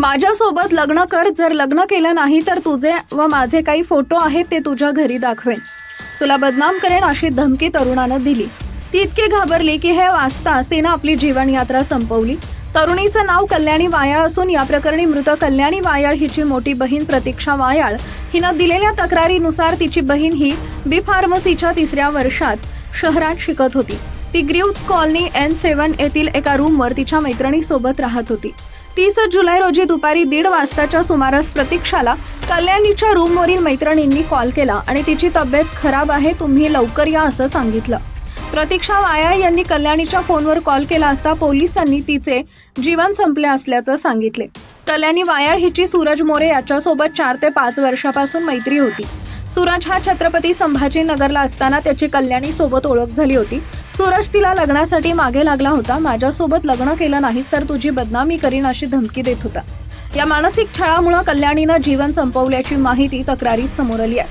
माझ्यासोबत लग्न कर जर लग्न केलं नाही तर तुझे व माझे काही फोटो आहेत ते तुझ्या घरी दाखवेन. तुला बदनाम करेन अशी धमकी तरुणानं दिली. ती इतकी घाबरली की हे वाचताच तिनं आपली जीवनयात्रा संपवली. तरुणीचं नाव कल्याणी वायाळ असून या प्रकरणी मृत कल्याणी वायाळ हिची मोठी बहीण प्रतीक्षा वायाळ. हिनं दिलेल्या तक्रारीनुसार तिची बहीण ही बी फार्मसीच्या तिसऱ्या वर्षात शहरात शिकत होती. ती ग्रीव्ज कॉलनी एन सेवन येथील एका रूमवर तिच्या मैत्रिणीसोबत राहत होती. तीस जुलै रोजी दुपारी दीड वाजताच्या सुमारास प्रतीक्षाला कल्याणीच्या रूमवरील मैत्रिणींनी कॉल केला आणि तिची तब्येत खराब आहे तुम्ही लवकर या असं सांगितलं. प्रतीक्षा वाया यांनी कल्याणीच्या फोनवर कॉल केला असता पोलिसांनी तिचे जीवन संपले असल्याचं सांगितले. कल्याणी वायाळ हिची सूरज मोरे याच्यासोबत चार ते पाच वर्षापासून मैत्री होती. सूरज हा छत्रपती संभाजीनगरला असताना त्याची कल्याणी सोबत ओळख झाली होती. सूरज तिला लग्नासाठी मागे लागला होता. माझ्यासोबत लग्न केलं नाहीस तर तुझी बदनामी करीन अशी धमकी देत होता. या मानसिक छळामुळे कल्याणीनं जीवन संपवल्याची माहिती तक्रारीत समोर आली आहे.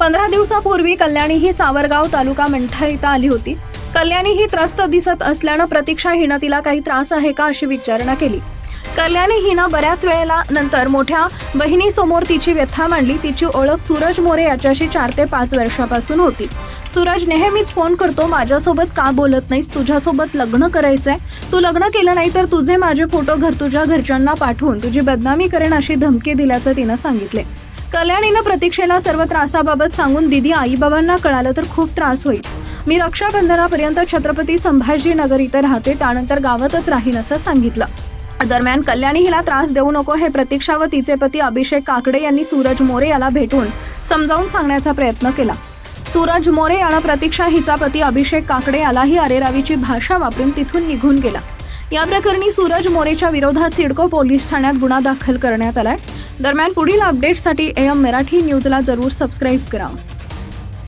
पंधरा दिवसापूर्वी कल्याणी ही सावरगाव तालुका मंठा इथं आली होती. कल्याणी ही त्रस्त दिसत असल्यानं प्रतीक्षा हिनं तिला काही त्रास आहे का अशी विचारणा केली. कल्याणी हिनं बऱ्याच वेळेला नंतर मोठ्या बहिणीसमोर तिची व्यथा मांडली. तिची ओळख सूरज मोरे याच्याशी चार ते पाच वर्षापासून होती. सूरज नेहमीच फोन करतो माझ्यासोबत का बोलत नाहीस? तुझ्यासोबत लग्न करायचंय. तू लग्न केलं नाही तर तुझे माझे फोटो घर तुझ्या घरच्यांना पाठवून तुझी बदनामी करेन अशी धमकी दिल्याचं तिनं सांगितले. कल्याणीनं प्रतीक्षेला सर्व त्रासाबाबत सांगून दिदी आईबाबांना कळालं तर खूप त्रास होईल. मी रक्षाबंधनापर्यंत छत्रपती संभाजीनगर इथे राहते त्यानंतर गावातच राहीन असं सांगितलं. दरम्यान कल्याणी हिला त्रास देऊ नको हे प्रतीक्षा व तिचे पती अभिषेक काकडे यांनी सूरज मोरे याला भेटून समजावून सांगण्याचा प्रयत्न केला. सूरज मोरे यानं प्रतीक्षा हिचा पती अभिषेक काकडे यालाही अरेरावीची भाषा वापरून तिथून निघून गेला. या प्रकरणी सूरज मोरेच्या विरोधात सिडको पोलीस ठाण्यात गुन्हा दाखल करण्यात आलाय. दरम्यान पुढील अपडेटसाठी एम मराठी न्यूजला जरूर सबस्क्राईब करा.